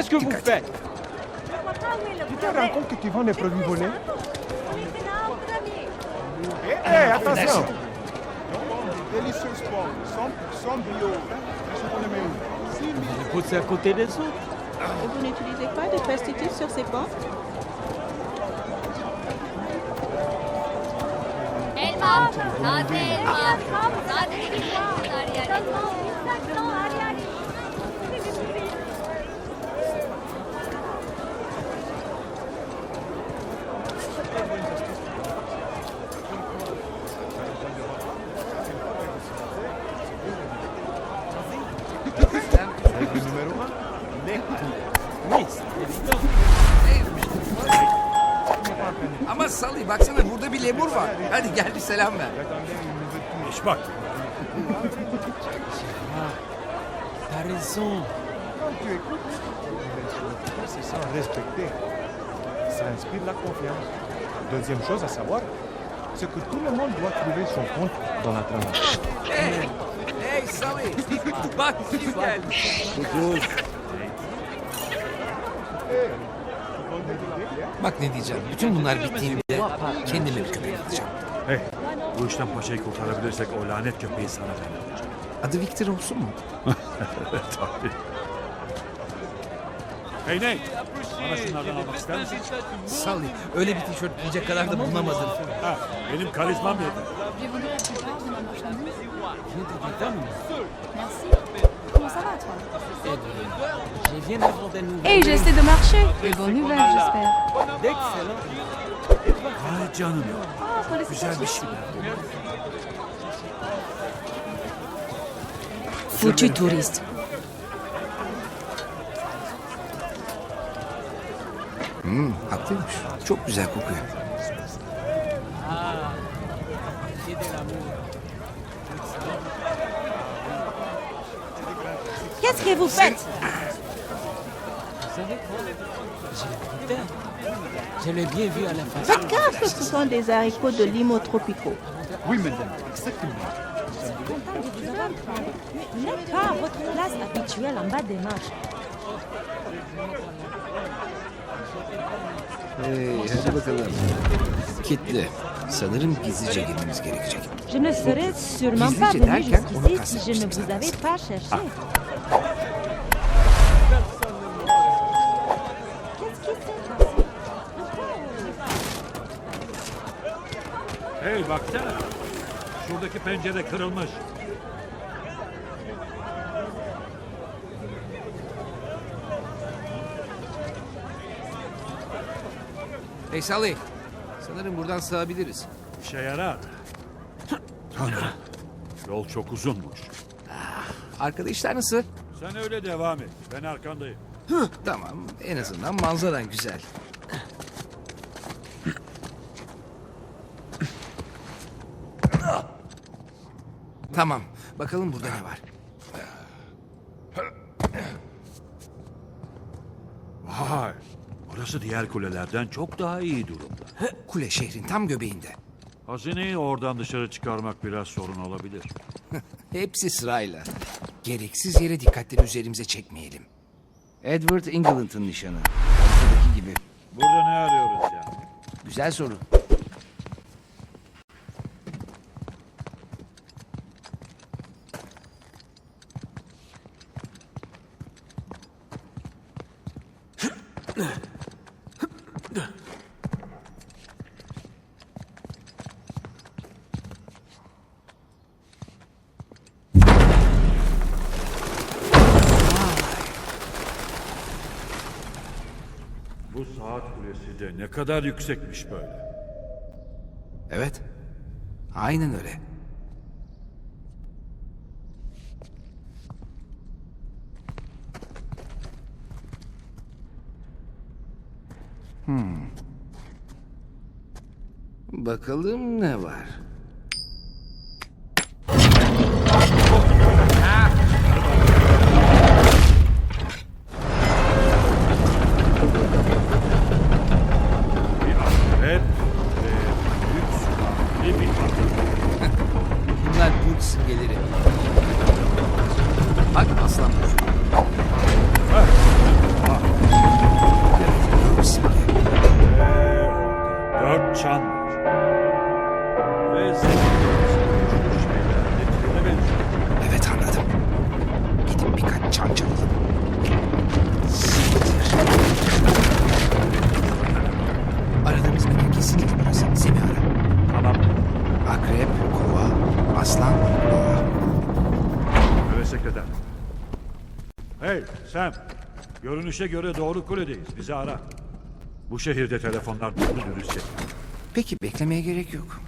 Qu'est-ce que vous faites Tu te rends compte que tu vends des produits volés Hé, attention Délicieux sport, bio. Je connais même. Vous à côté des autres. Et vous n'utilisez pas de pesticides sur ces bancs Ama Salih baksana burada bir lemur var. Hadi gel bir selam ver. İş bak. T'as raison. Quand tu écoutes, tu se sens respecté. Ça inspire la confiance. Deuxième chose à savoir, c'est que tout le monde doit trouver son compte dans la transaction. Hey, hey Salih. Bak kim geldi. Bak ne diyeceğim. Bütün bunlar bittiğinde kendime bir köpek alacağım. Hey, bu işten paşayı kurtarabilirsek o lanet köpeği sana ben alacağım. Adı Victor olsun mu? Tabii. Hey Nate, bana şunlardan almak ister misin? Salih öyle bir tişört giyecek kadar da bulunamadım. Ha, benim karizmam yeter. Je vais vous donner la plupart de ma marchandise. Viens de Vietnam. Merci. Je viens d'avoir des nouvelles. Hey, j'essaie de marcher. Des bonnes nouvelles, j'espère. D'excellent. Canım. Oh, Güzel bir şey. Foutu touriste. Hmm, haklıymış. Çok güzel kokuyor. Qu'est-ce que vous faites Vous savez quoi. Je l'ai bien vu à la face. Faites gaffe, ce sont des haricots de limo tropicaux. Oui, madame, exactement. Content de vous avoir. Mais n'êtes pas à votre place habituelle en bas des marches. Hey, hadi bakalım. Kitli. Sanırım gizlice girmemiz gerekecek. Je ne serais sûrement pas Gizlice venu derken onu jusqu'ici si je ne vous avais pas cherché. Qu'est-ce baksana. Şuradaki pencere kırılmış. Hey Salih. Sanırım buradan sığabiliriz. İşe yarar. Tanrım. Yol çok uzunmuş. Arkada işler nasıl? Sen öyle devam et. Ben arkandayım. Tamam. En azından manzaran güzel. Tamam. Bakalım burada ne var. Vay. Orası diğer kulelerden çok daha iyi durumda. Kule şehrin tam göbeğinde. Hazineyi oradan dışarı çıkarmak biraz sorun olabilir. Hepsi sırayla. Gereksiz yere dikkatleri üzerimize çekmeyelim. Edward England'ın nişanı. Haritadaki gibi. Burada ne arıyoruz yani? Güzel soru. Bu saat kulesi de ne kadar yüksekmiş böyle. Evet. Aynen öyle. Hmm. Bakalım ne var? Aslan, boğa. Evet sekreter. Hey Sam. Görünüşe göre doğru kuledeyiz. Bizi ara. Bu şehirde telefonlar dürüst. Peki beklemeye gerek yok.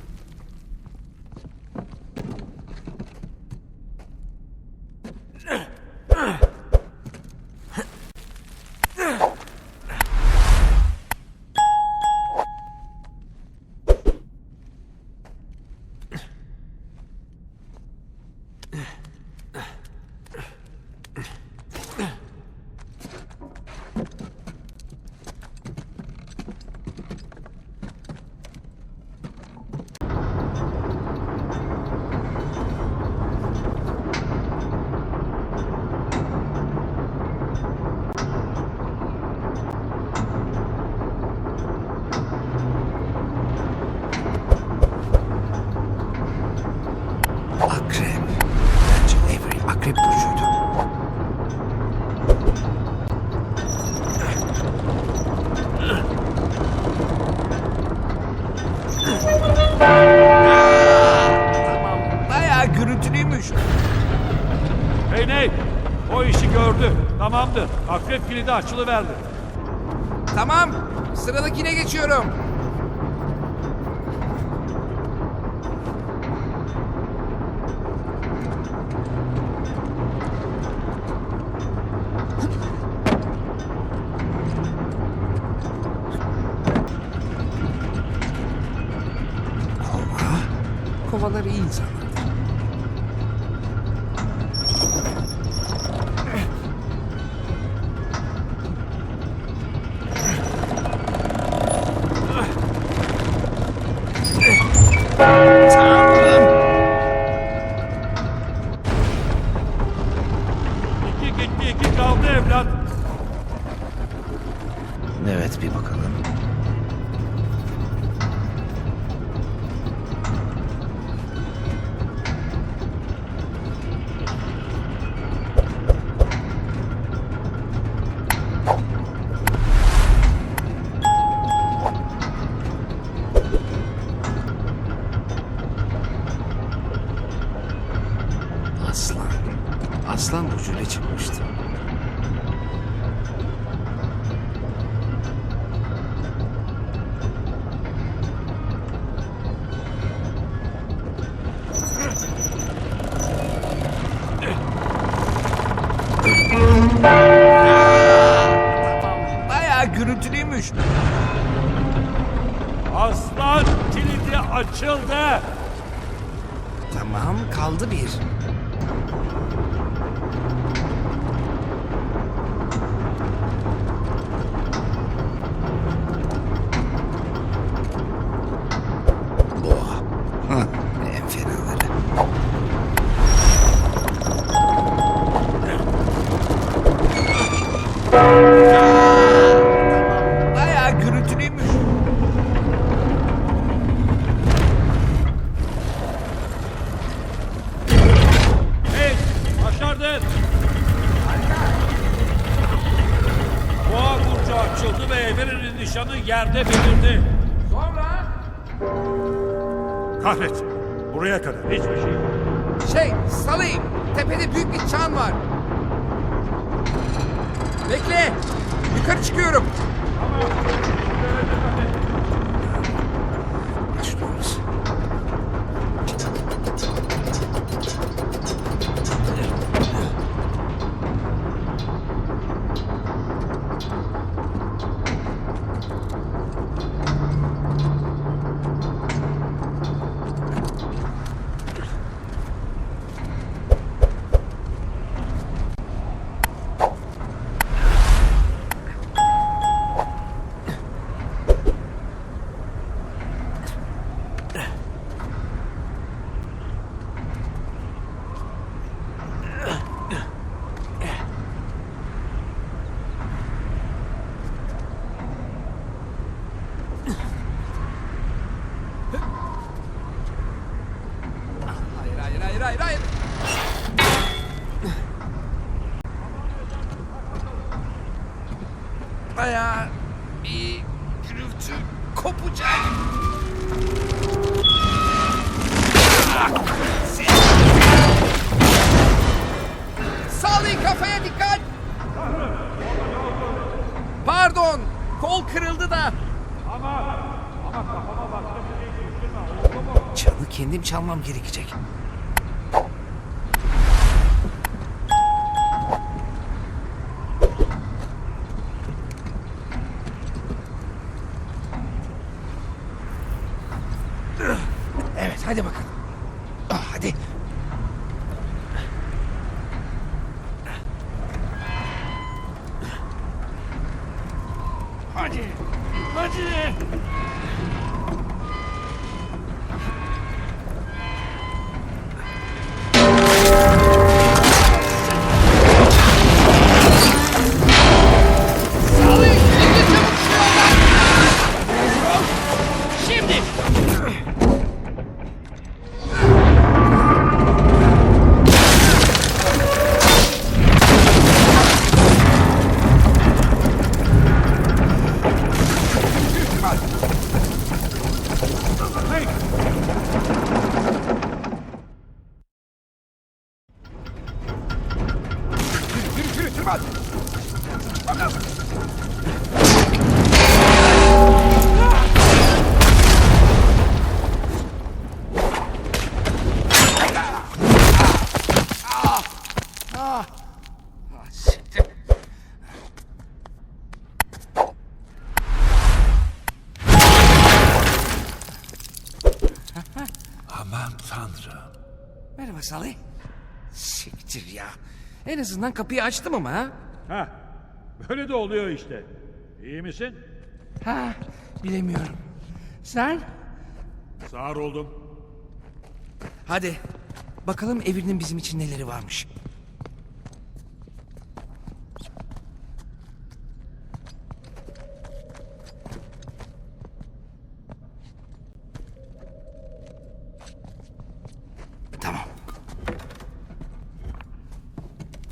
Nate. O işi gördü. Tamamdır. Akrep kilidi açılıverdi. Tamam, sıradakine geçiyorum. Kova, kovalar iyi insanlardır. Bayağı gürültülüymüş. Aslan kilidi açıldı. Tamam kaldı bir. Tamam, Pardon, kol kırıldı da. Çalı kendim çalmam gerekecek. project. From nowhere. En azından kapıyı açtım ama ha. Ha, böyle de oluyor işte. İyi misin? Ha, bilemiyorum. Sen? Sağır oldum. Hadi. Bakalım evinin bizim için neleri varmış. Tamam.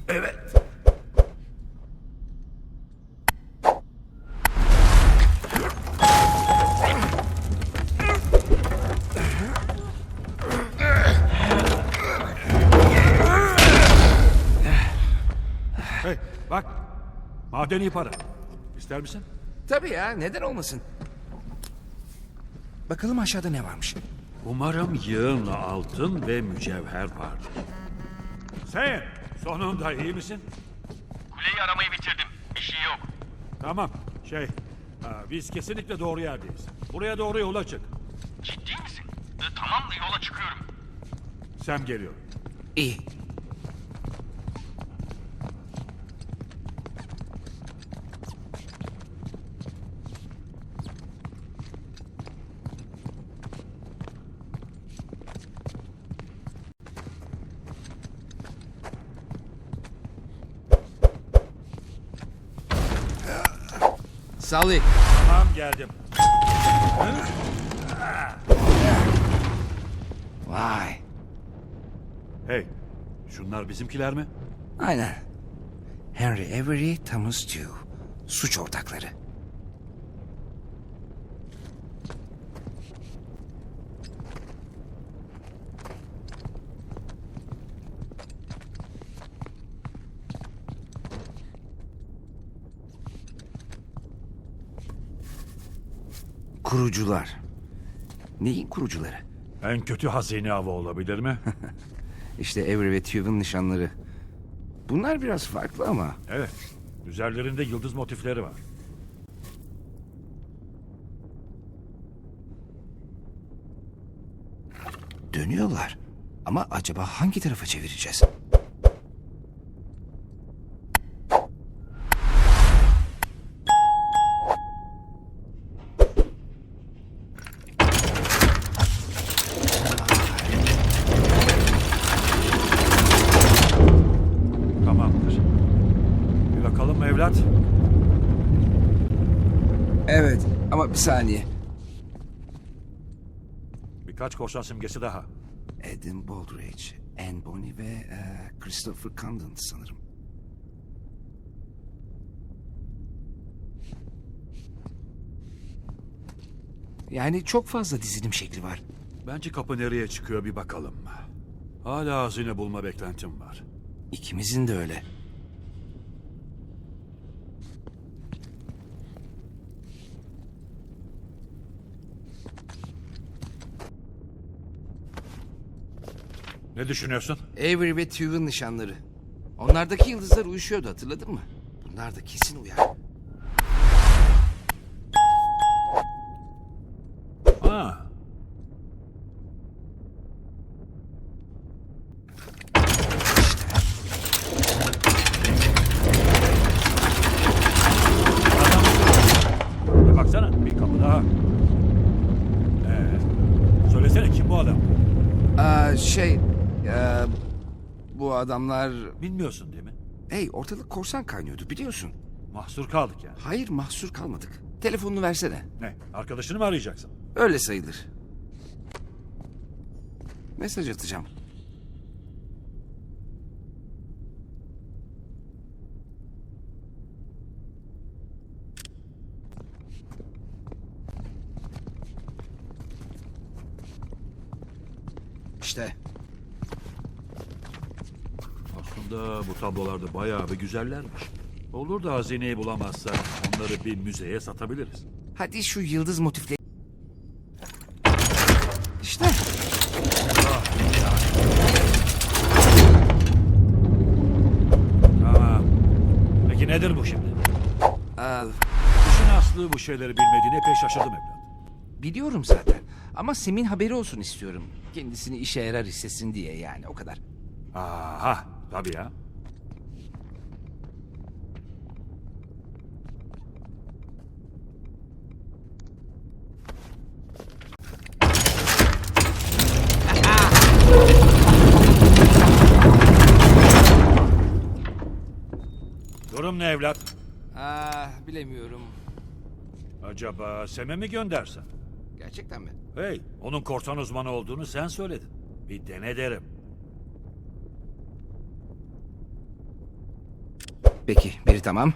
Evet. Hey, bak. Madeni para. İster misin? Tabii ya, neden olmasın? Bakalım aşağıda ne varmış. Umarım yığın altın ve mücevher vardır. Sen sonunda iyi misin? Kuleyi aramayı bitirdim. Bir şey yok. Tamam. Şey, ha, biz kesinlikle doğru yerdeyiz. Buraya doğru yola çık. Ciddi misin? E, tamam yola çıkıyorum. Sam geliyor. İyi. Salih. Tamam geldim. Vay. Hey, şunlar bizimkiler mi? Aynen. Henry Avery, Thomas Dew. Suç ortakları. Kurucular. Neyin kurucuları? En kötü hazine avı olabilir mi? İşte Avery ve Tew'un nişanları. Bunlar biraz farklı ama evet. Üzerlerinde yıldız motifleri var. dönüyorlar. Ama acaba hangi tarafa çevireceğiz? Ama bir saniye. Birkaç korsan simgesi daha. Adam Baldridge, Anne Bonny ve e, Christopher Condon sanırım. Yani çok fazla dizilim şekli var. Bence kapı nereye çıkıyor bir bakalım. Hala hazine bulma beklentim var. İkimizin de öyle. Ne düşünüyorsun? Avery ve Tuve'ın nişanları. Onlardaki yıldızlar uyuşuyordu hatırladın mı? Bunlar da kesin uyar. Ha. Ya baksana bir kapı daha. Ee, söylesene kim bu adam? Aa, şey... eee, bu adamlar... Bilmiyorsun değil mi? Hey ortalık korsan kaynıyordu biliyorsun. Mahsur kaldık yani. Hayır mahsur kalmadık. Telefonunu versene. Ne? Arkadaşını mı arayacaksın? Öyle sayılır. Mesaj atacağım. İşte Aslında bu tablolarda bayağı bir güzellermiş. Olur da hazineyi bulamazsak onları bir müzeye satabiliriz. hadi şu yıldız motifleri... İşte Tamam. Peki nedir bu şimdi? aa, İşin aslı bu şeyleri bilmediğine epey şaşırdım evlat. biliyorum zaten. Ama Sem'in haberi olsun istiyorum. Kendisini işe yarar hissetsin diye yani o kadar. Aha tabii ya. Durum ne evlat? Ah bilemiyorum. Acaba Sem'e mi göndersen? Gerçekten mi? Hey, onun korsan uzmanı olduğunu sen söyledin. Bir dene derim. Peki biri tamam.